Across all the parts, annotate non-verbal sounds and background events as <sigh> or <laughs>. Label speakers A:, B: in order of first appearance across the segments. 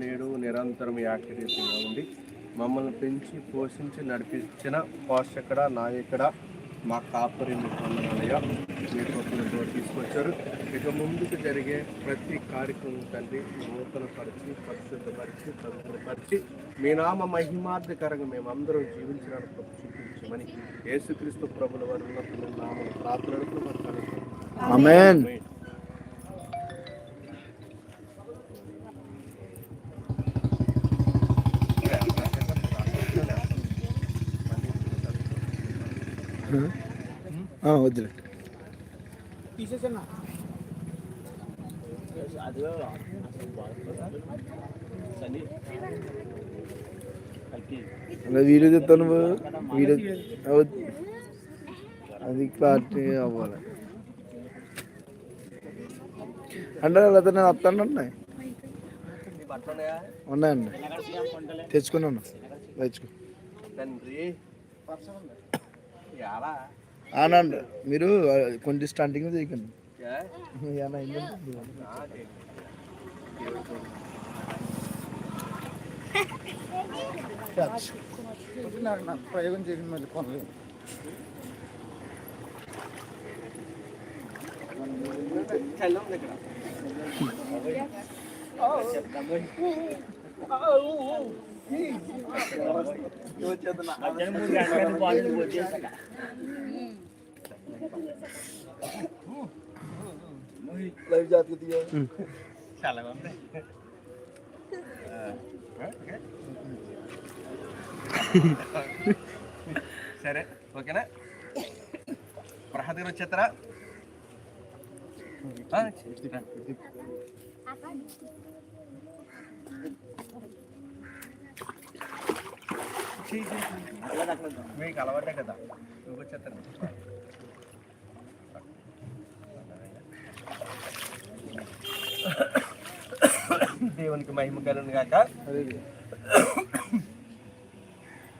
A: నేడు నిరంతరం యాక్టివేట్గా ఉండి మమ్మల్ని పెంచి పోషించి నడిపించిన పోషకుడ నాయకుడ మా కాపరి మీ కొత్తలో తీసుకొచ్చారు. ఇక ముందుకు జరిగే ప్రతి కార్యక్రమం తండ్రి నూతన పరిచి పరిశుద్ధపరిచి పవిత్రపరిచి మీ నామ మహిమార్థకరంగా మేమందరం జీవించడానికి చూపించమని యేసుక్రీస్తు ప్రభుల వారి నామం ప్రార్థనలకు
B: వద్దులే అలా వీడియో చెప్తాను వీడియో. అది క్లారిటీ అవ్వాలి. అంటే లేకపోతే నేను వస్తాను ఉన్నాయి ఉన్నాయండి. తెచ్చుకున్నాను. తెచ్చుకో అవునండి మీరు కొంచెం స్టంటింగ్ చేయకండి. ప్రయోగం చేయండి మళ్ళీ కొనలేదు
A: చల్లం దగ్గర
B: లైవ్ జాతీయ తీయ
A: చాలా ఉంది సరే ఓకేనా ప్రహాద్ గారు వచ్చేస్తారా ఆ, మీకు అలవాటే కదా. నువ్వు వచ్చేస్తాను దేవునికి మహిమ కలను
B: కాక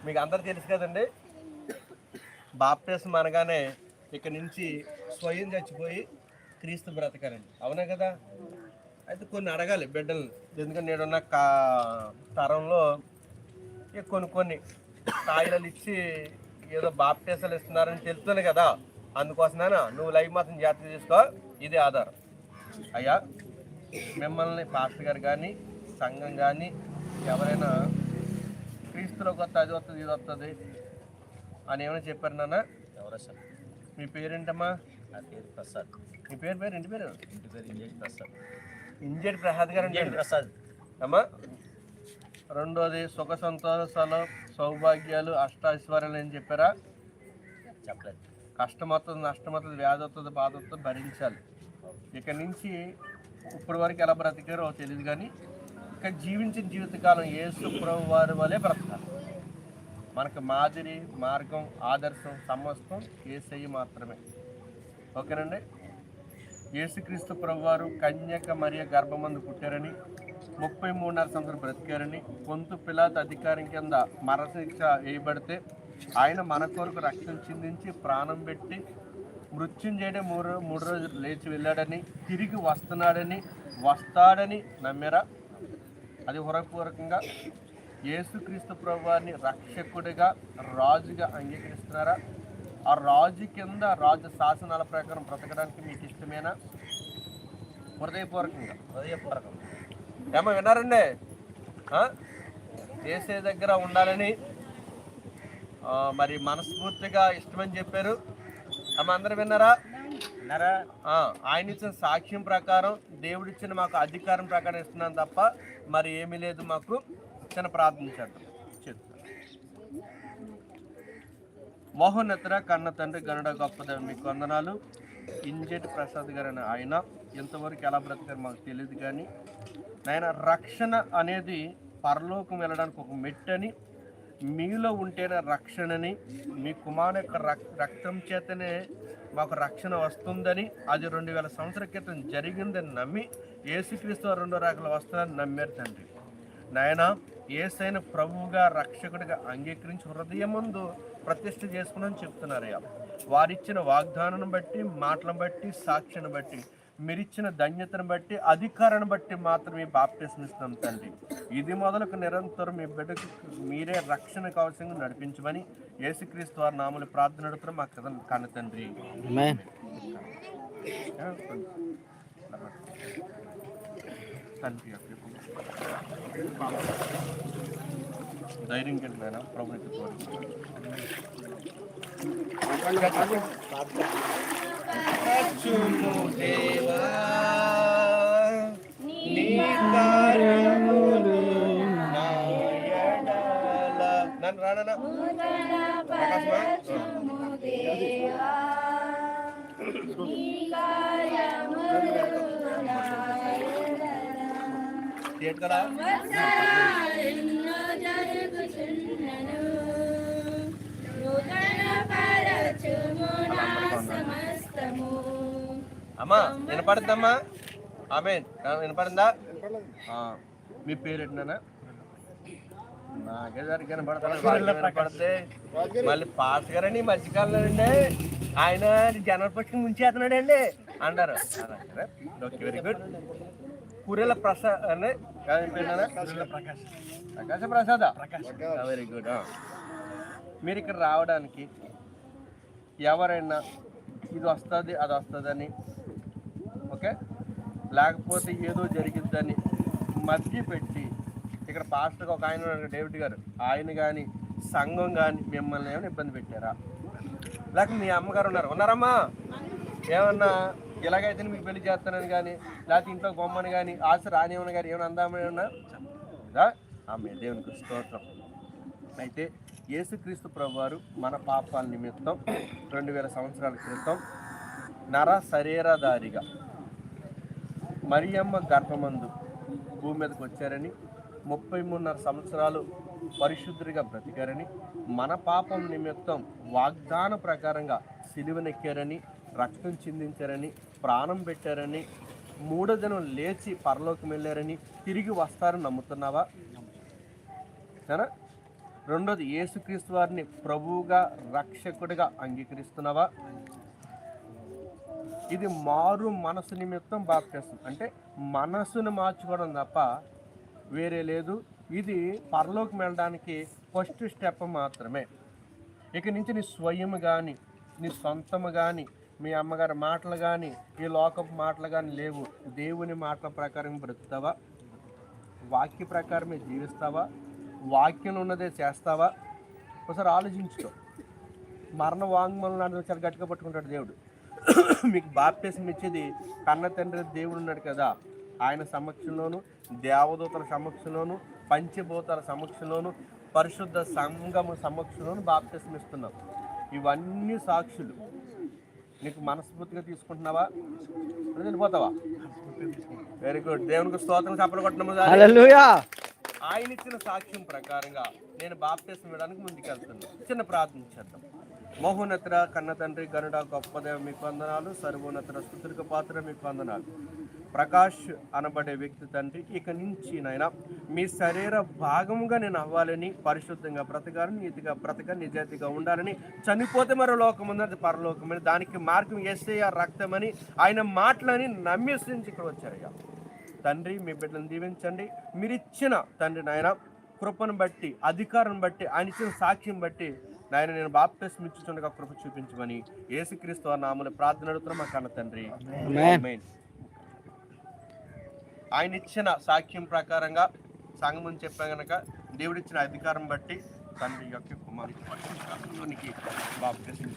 A: మీకు అందరు తెలుసు కదండి బాప్టిజం అనగానే ఇక్కడ నుంచి స్వయం చచ్చిపోయి క్రీస్తు బ్రతకాలండి. అవునా కదా? అయితే కొన్ని అడగాలి బిడ్డలు ఎందుకంటే నేడున్న కా తరంలో ఇక కొన్ని కొన్ని కాయలు ఇచ్చి ఏదో బాప్టిజాలు ఇస్తున్నారని తెలుస్తుంది కదా. అందుకోసమేనా నువ్వు లైవ్ మాత్రం జాగ్రత్త చేసుకో. ఇది ఆధారం. అయ్యా మిమ్మల్ని పాస్టర్ గారు కానీ సంఘం కానీ ఎవరైనా క్రీస్తులో కొత్త అది వస్తుంది ఇది వస్తుంది అని ఏమైనా చెప్పారు నాన్న?
C: ఎవరో సార్.
A: మీ పేరేంటమ్మా?
C: నా పేరు ప్రసాద్.
A: మీ పేరు పేరు ఇంటి పేరు?
C: ఇంటి పేరు ఇంజేజ్ ప్రసాద్.
A: ఇంజేటి ప్రసాద్ గారు
C: ఇంజేజ్
A: అంటే
C: ప్రసాద్.
A: అమ్మా రెండోది సుఖ సంతోషాలు సౌభాగ్యాలు అష్టాశ్వర్యాలు అని చెప్పారా?
C: చెప్పలేదు.
A: కష్టం వస్తుంది నష్టం వస్తుంది వ్యాధి వస్తుంది బాధ వస్తుంది భరించాలి. ఇక నుంచి ఇప్పటి వరకు ఎలా బ్రతికారో తెలియదు కానీ ఇక జీవించిన జీవితకాలం యేసు ప్రభు వారి వలె బ్రతకాలి. మనకు మాదిరి మార్గం ఆదర్శం సమస్తం ఏసయ్య మాత్రమే. ఓకేనండి? యేసుక్రీస్తు ప్రభు వారు కన్యక మరియ గర్భమందు పుట్టారని ముప్పై మూడున్నర సంవత్సరం బ్రతికారని పొంతు పిలాత్ అధికారం కింద మరణశిక్ష వేయబడితే ఆయన మన కొరకు రక్షణ చిందించి ప్రాణం పెట్టి మృత్యుంజయుడే మూడు మూడు రోజులు లేచి వెళ్ళాడని తిరిగి వస్తున్నాడని వస్తాడని నమ్మారా? అది హృదయపూర్వకంగా యేసుక్రీస్తు ప్రభువారిని రక్షకుడిగా రాజుగా అంగీకరిస్తున్నారా? ఆ రాజు కింద రాజు శాసనాల ప్రకారం బ్రతకడానికి మీకు ఇష్టమేనా? హృదయపూర్వకంగా.
C: హృదయపూర్వకంగా.
A: ఏమో విన్నారండి? ఏసే దగ్గర ఉండాలని మరి మనస్ఫూర్తిగా ఇష్టమని చెప్పారు. అమ్మ అందరు విన్నారా?
C: విన్నారా?
A: ఆయన ఇచ్చిన సాక్ష్యం ప్రకారం దేవుడు ఇచ్చిన మాకు అధికారం ప్రకారం ఇస్తున్నాను తప్ప మరి ఏమీ లేదు మాకు. చిన్న ప్రార్థించాడు చెప్తాను మోహనెత్తర కన్న తండ్రి గనుడ గొప్పద మీకు వందనాలు. ఇంజెట్ ప్రసాద్ గారు అని ఆయన ఎంతవరకు ఎలా బ్రతికారు మాకు తెలియదు కానీ ఆయన రక్షణ అనేది పరలోకం వెళ్ళడానికి ఒక మెట్టని మీలో ఉంటేనే రక్షణని మీ కుమారు యొక్క రక్- రక్తం చేతనే మాకు రక్షణ వస్తుందని అది రెండు వేల సంవత్సరాల క్రితం జరిగిందని నమ్మి ఏసుక్రీస్తు వారు రెండో రాకలు వస్తుందని నమ్మారు తండ్రి. నాయన ఏసైన ప్రభువుగా రక్షకుడిగా అంగీకరించి హృదయం ముందు ప్రతిష్ఠ చెప్తున్నారు చెప్తున్నారయ్యా వారిచ్చిన వాగ్దానం బట్టి మాటలను బట్టి సాక్ష్యాన్ని బట్టి మీరిచ్చిన ధన్యతను బట్టి అధికారాన్ని బట్టి మాత్రమే బాప్టిజం ఇస్తున్నాం తండ్రి. ఇది మొదలకు నిరంతరం మీ బిడ్డకు మీరే రక్షణ కవచంగా నడిపించమని యేసుక్రీస్తు వారి నామలు ప్రార్థన నడుపుతాం మా కథ కన్న తండ్రి. తండ్రి. ధైర్యం కలిగిన ప్రభుత్వ నన్ను రానా కదా అమ్మా వినపడుతుందమ్మా ఆమె వినపడిందా? మీ పేరు ఏంటన్నా? నాకే సరిగ్గా వినపడుతుంది <laughs> మళ్ళీ పాస్ గారండి మధ్యకాలంలో అండి ఆయన జనరల్ పక్షం ముంచేస్తున్నాడు అండి అంటారు okay very good. Kurela Prasad అండి నాన్న? ప్రకాశ ప్రసాద? వెరీ గుడ్ మీరు ఇక్కడ రావడానికి ఎవరైనా ఇది వస్తుంది అది వస్తుందని ఓకే? లేకపోతే ఏదో జరిగిద్దని మధ్య పెట్టి ఇక్కడ పాస్టర్గా ఒక ఆయన డేవిడ్ గారు. ఆయన కానీ సంఘం కానీ మిమ్మల్ని ఏమైనా ఇబ్బంది పెట్టారా? లేక మీ అమ్మగారు ఉన్నారు. ఉన్నారమ్మా? ఏమన్నా? ఇలాగైతే మీకు పెళ్ళి చేస్తానని కానీ లేకపోతే ఇంట్లో బొమ్మని కానీ ఆశ రానివ్వని కానీ ఏమైనా అందామని ఉన్నా ఆమె దేవునికి స్తోత్రం. అయితే యేసుక్రీస్తు ప్రభువారు మన పాపాల నిమిత్తం రెండు వేల సంవత్సరాల క్రితం నర శరీరధారిగా మరియమ్మ గర్భమందు భూమి మీదకి వచ్చారని ముప్పై మూడున్నర సంవత్సరాలు పరిశుద్ధుడిగా బ్రతికారని మన పాపం నిమిత్తం వాగ్దాన ప్రకారంగా సిలువనెక్కారని రక్తం చిందించారని ప్రాణం పెట్టారని మూడో దినం లేచి పరలోకం వెళ్ళారని తిరిగి వస్తారని నమ్ముతున్నావా? సరేనా? రెండోది యేసుక్రీస్తు వారిని ప్రభువుగా రక్షకుడిగా అంగీకరిస్తున్నావా? ఇది మారు మనసు నిమిత్తం బాప్టిజం అంటే మనసును మార్చుకోవడం తప్ప వేరే లేదు. ఇది పరలోకి వెళ్ళడానికి ఫస్ట్ స్టెప్ మాత్రమే. ఇక నుంచి నీ స్వయం కానీ నీ సొంతము కానీ మీ అమ్మగారి మాటలు కానీ ఈ లోకపు మాటలు కానీ లేవు. దేవుని మాటల ప్రకారం బ్రతుకుతావా? వాక్య ప్రకారమే జీవిస్తావా? వాక్యం ఉన్నదే చేస్తావా? ఒకసారి ఆలోచించుకో. మరణ వాంగ్మూలం నాడు చాలా గట్టిగా పట్టుకుంటాడు దేవుడు. మీకు బాప్టిజం ఇచ్చేది కన్న తండ్రి దేవుడు ఉన్నాడు కదా. ఆయన సమక్షంలోను దేవదూతల సమక్షంలోను పంచభూతాల సమక్షంలోను పరిశుద్ధ సంగమ సమక్షంలోను బాప్టిజం ఇస్తున్నాం. ఇవన్నీ సాక్షులు. నీకు మనస్ఫూర్తిగా తీసుకుంటున్నావా? వెళ్ళిపోతావా వెరీ గుడ్ దేవునికి స్తోత్రం చప్పలు ఆయన ఇచ్చిన సాక్ష్యం ప్రకారంగా నేను బాప్టిజం ఇవ్వడానికి ముందుకెళ్తున్నాను. చిన్న ప్రార్థన చేద్దాం. మహోన్నతర కన్న తండ్రి గనుడ గొప్పదేవ మీకు వందనాలు. సర్వోన్నతర స్థుతులకు పాత్ర మీకు వందనాలు. ప్రకాష్ అనబడే వ్యక్తి తండ్రి ఇక నుంచి నాయన మీ శరీర భాగముగా నేను అవ్వాలని పరిశుద్ధంగా బ్రతకాలని నీతిగా బ్రతక నిజాయితీగా ఉండాలని చనిపోతే మరో లోకం ఉన్నది పరలోకమని దానికి మార్గం ఎస్ఐ రక్తమని ఆయన మాటలని నమ్మేసించి ఇక్కడ వచ్చారయ్యా. తండ్రి మీ బిడ్డలను దీవించండి. మీరిచ్చిన తండ్రి నాయన కృపను బట్టి అధికారం బట్టి ఆయన ఇచ్చిన సాక్ష్యం బట్టి నాయన నేను బాప్టిస్మ్ ఇచ్చుచుండగా కృప చూపించమని యేసుక్రీస్తు వారి నామమున ప్రార్థన అడుగుతున్నాం మా కన్న తండ్రి. ఆయన ఇచ్చిన సాక్ష్యం ప్రకారంగా సంగమం చెప్పా గనక దేవుడిచ్చిన అధికారం బట్టి తండ్రి యొక్క కుమారునికి బాప్టిస్మ్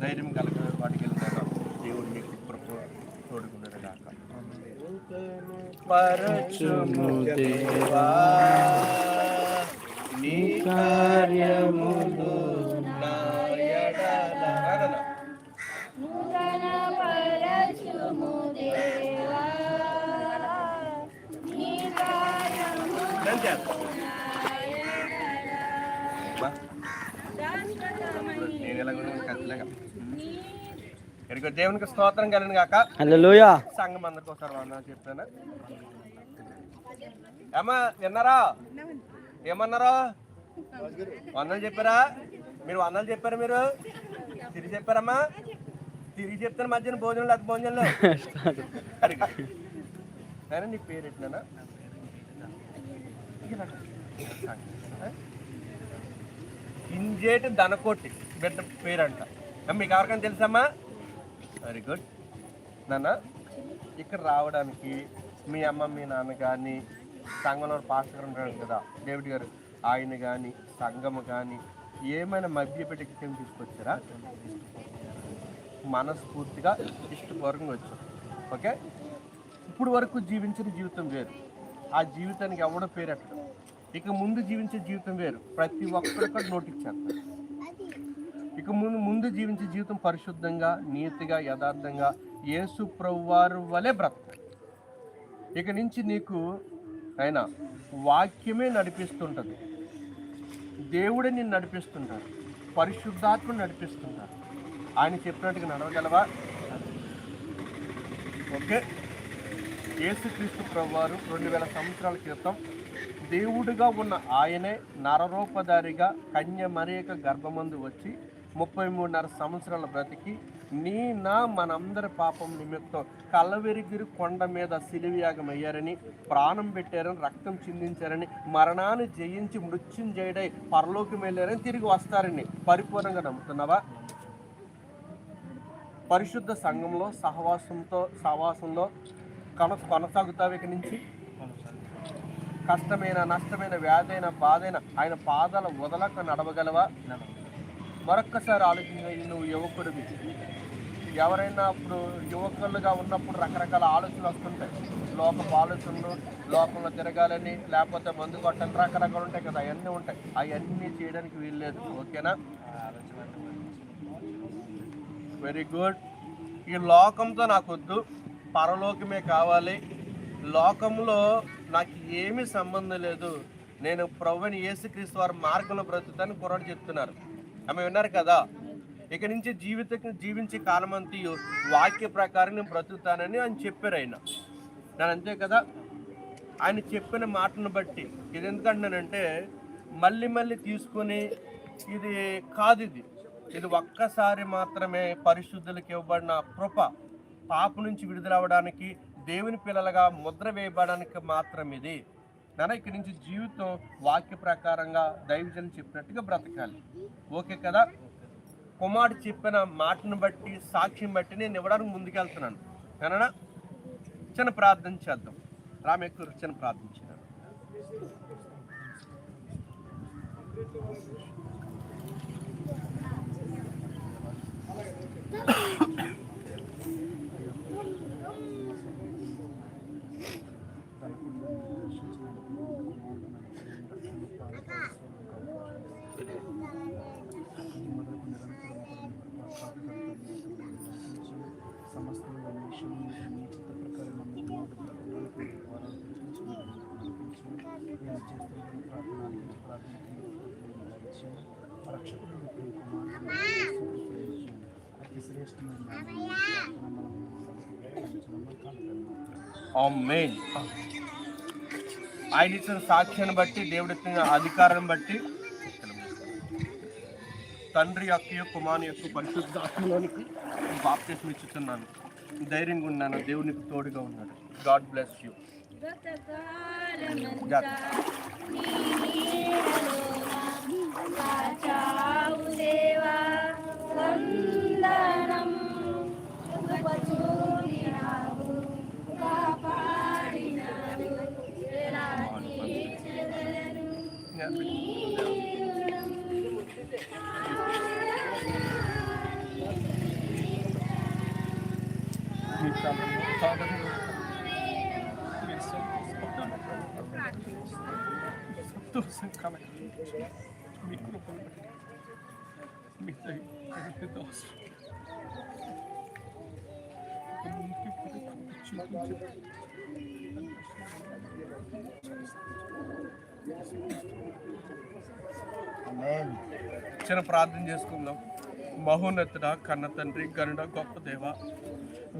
A: ధైర్యం కలగ వాటికి వెళ్తాను దేవుడు మీకు కృప తోడుకున్నాడు కాక పరచుము దేవా. నీ కార్యములు ఇక్కడికి దేవునికి స్తోత్రం కలిగిన కాక సంఘం అందరికి ఒకసారి వందనాలు చెప్తాను. అమ్మా విన్నారా? ఏమన్నారా? వందలు చెప్పారా? మీరు వందలు చెప్పారు మీరు? తిరిగి చెప్పారమ్మా. తిరిగి చెప్తాను మధ్యాహ్నం భోజనం లేదు భోజనం లేదు. నీ పేరు ఎట్లా ఇంజేటి దనకోటి బిడ్డ పేరంట. అంట మీకు ఎవరికైనా తెలుసమ్మా? వెరీ గుడ్ నాన్న ఇక్కడ రావడానికి మీ అమ్మ మీ నాన్న కానీ సంఘంలో పాస్టర్ ఉంటాడు కదా డేవిడ్ గారు. ఆయన కానీ సంఘం కానీ ఏమైనా మభ్యపెట్టి తీసుకొచ్చారా? మనస్ఫూర్తిగా ఇష్టపూర్వకంగా వచ్చారు. ఓకే? ఇప్పుడు వరకు జీవించిన జీవితం వేరు. ఆ జీవితానికి ఎవడో పేరెట్టడం ఇక ముందు జీవించే జీవితం వేరు. ప్రతి ఒక్కరు కూడా నోటికి ఇక ముందు ముందు జీవించే జీవితం పరిశుద్ధంగా నీతిగా యథార్థంగా యేసు ప్రభువారు వలె బ్రతక ఇక నుంచి నీకు ఆయన వాక్యమే నడిపిస్తుంటుంది. దేవుడే నిన్ను నడిపిస్తుంటాడు. పరిశుద్ధాత్మ నడిపిస్తుంటాడు. ఆయన చెప్పినట్టుగా నడవగలవా? ఓకే. యేసుక్రీస్తు ప్రభువారు రెండు వేల సంవత్సరాల క్రితం దేవుడిగా ఉన్న ఆయనే నరరూపధారిగా కన్య మరేక గర్భమందు వచ్చి ముప్పై మూడున్నర సంవత్సరాల బ్రతికి నీ నా మనందరి పాపం నిమిత్తం కల్లవెరిగిరి కొండ మీద సిలివియాగం అయ్యారని ప్రాణం పెట్టారని రక్తం చిందించారని మరణాన్ని జయించి మృత్యుంజయుడై పరలోకి వెళ్ళారని తిరిగి వస్తారని పరిపూర్ణంగా నమ్ముతున్నావా? పరిశుద్ధ సంఘంలో సహవాసంతో సహవాసంలో కొన కొనసాగుతావు ఇక నుంచి. కష్టమైన నష్టమైన వ్యాధైన బాధైన ఆయన పాదాల వదలక నడవగలవా? మరొక్కసారి ఆలోచించి నువ్వు యువకుడివి. ఎవరైనా అప్పుడు యువకులుగా ఉన్నప్పుడు రకరకాల ఆలోచనలు వస్తుంటాయి. లోకపు ఆలోచనలు లోకంలో తిరగాలని లేకపోతే మందు కొట్టని రకరకాలు ఉంటాయి కదా అవన్నీ ఉంటాయి. అవన్నీ చేయడానికి వీల్లేదు ఓకేనా? వెరీ గుడ్ ఈ లోకంతో నాకు వద్దు. పరలోకమే కావాలి. లోకంలో నాకు ఏమీ సంబంధం లేదు. నేను ప్రభుని యేసుక్రీస్తు వారి మార్గంలో బ్రతుకుతాను కుర్రాడు చెప్తున్నారు. ఆమె విన్నారు కదా? ఇక నుంచి జీవిత జీవించే కాలమంతి వాక్య ప్రకారం నేను బ్రతుకుతానని ఆయన చెప్పారు ఆయన. నేను అంతే కదా? ఆయన చెప్పిన మాటను బట్టి. ఇది ఎందుకంటున్నానంటే మళ్ళీ మళ్ళీ తీసుకొని ఇది కాదు ఇది. ఇది ఒక్కసారి మాత్రమే పరిశుద్ధులకు ఇవ్వబడిన కృప. పాప నుంచి విడుదలవ్వడానికి దేవుని పిల్లలుగా ముద్ర వేయబడడానికి మాత్రం ఇది. నాన్న ఇక్కడి నుంచి జీవితం వాక్య ప్రకారంగా దైవజన్ చెప్పినట్టుగా బ్రతకాలి. ఓకే కదా? కుమారుడు చెప్పిన మాటను బట్టి సాక్ష్యం బట్టి నేను ఇవ్వడానికి ముందుకెళ్తున్నాను. కననా చిన్న ప్రార్థన చేద్దాం. రామెక్కువ చిన్న ప్రార్థన చేద్దాం ఆమేన్ ఆయన ఇచ్చిన సాక్ష్యాన్ని బట్టి దేవుడి ఇచ్చిన అధికారాన్ని బట్టి. తండ్రి యొక్క కుమారు యొక్క పరిశుద్ధ ఆత్మలోనికి బాప్తిస్మ ఇచ్చుతున్నాను ధైర్యంగా ఉన్నాను. దేవునికి తోడుగా ఉన్నాడు. గాడ్ బ్లెస్ యూ చిన్న ప్రార్థన చేసుకుందాం. మహోన్నతుడ కన్న తండ్రి గనుడ గొప్ప దేవ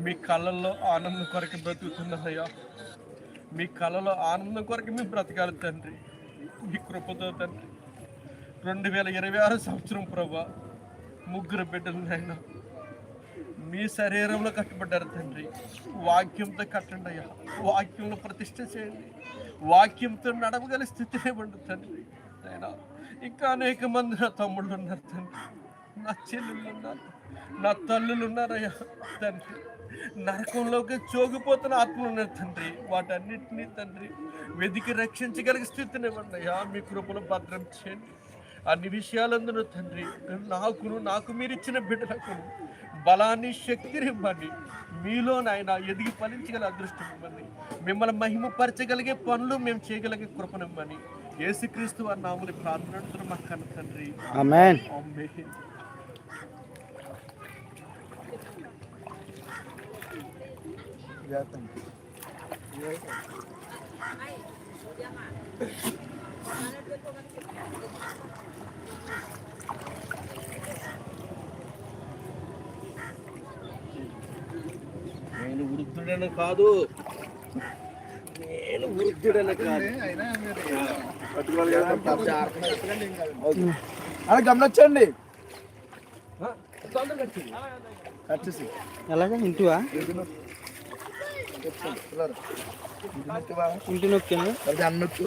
A: మీ కళ్ళల్లో ఆనందం కొరకు బ్రతుకుతున్నదయ్యా మీ కళలో ఆనందం కొరకు మేము బ్రతకాలి తండ్రి. మీ కృపతో తండ్రి. రెండు వేల ఇరవై ఆరు సంవత్సరం ప్రభా ముగ్గురు బిడ్డలు నాయన. మీ శరీరంలో కట్టబడ్డారు తండ్రి. వాక్యంతో కట్టండి అయ్యా. వాక్యంలో ప్రతిష్ట చేయండి. వాక్యంతో నడవగల స్థితినే ఇవ్వండి తండ్రి. అయినా ఇంకా అనేక మంది నా తమ్ముళ్ళు ఉన్నారు తండ్రి. నా చెల్లెళ్ళు ఉన్నారు. నా తల్లులు ఉన్నారయ్యా తండ్రి. నరకంలోకి చోగిపోతున్న ఆత్మలు ఉన్నారు తండ్రి. వాటన్నిటినీ తండ్రి వెదికి రక్షించగలిగే స్థితిని ఇవ్వండి అయ్యా. మీ కృపను భద్రం చేయండి. అన్ని విషయాలందును తండ్రి నాకును నాకు మీరు ఇచ్చిన బిడ్డలకు బలాన్ని శక్తిని ఇవ్వండి. మీలో నాయన ఎదిగి ఫలించగల అదృష్టం ఇవ్వండి. మిమ్మల్ని మహిమపరచగలిగే పనులు మేము చేయగలిగే కృపనివ్వండి యేసుక్రీస్తు వారి నామని ప్రార్థన మా కన్న తండ్రి.
B: ఆమెన్.
A: ఆమేన్. నేను వృద్ధుడని కాదు. నేను వృద్ధుడని కాదు.
B: అలా గమనించండి.
D: ఎలాగా? ఇంటివా? ఇంటి నొక్కాను?
B: అన్నొచ్చు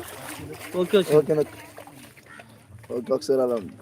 D: ఓకే.
B: Okay okay. ఒకసారి అలా ఉంది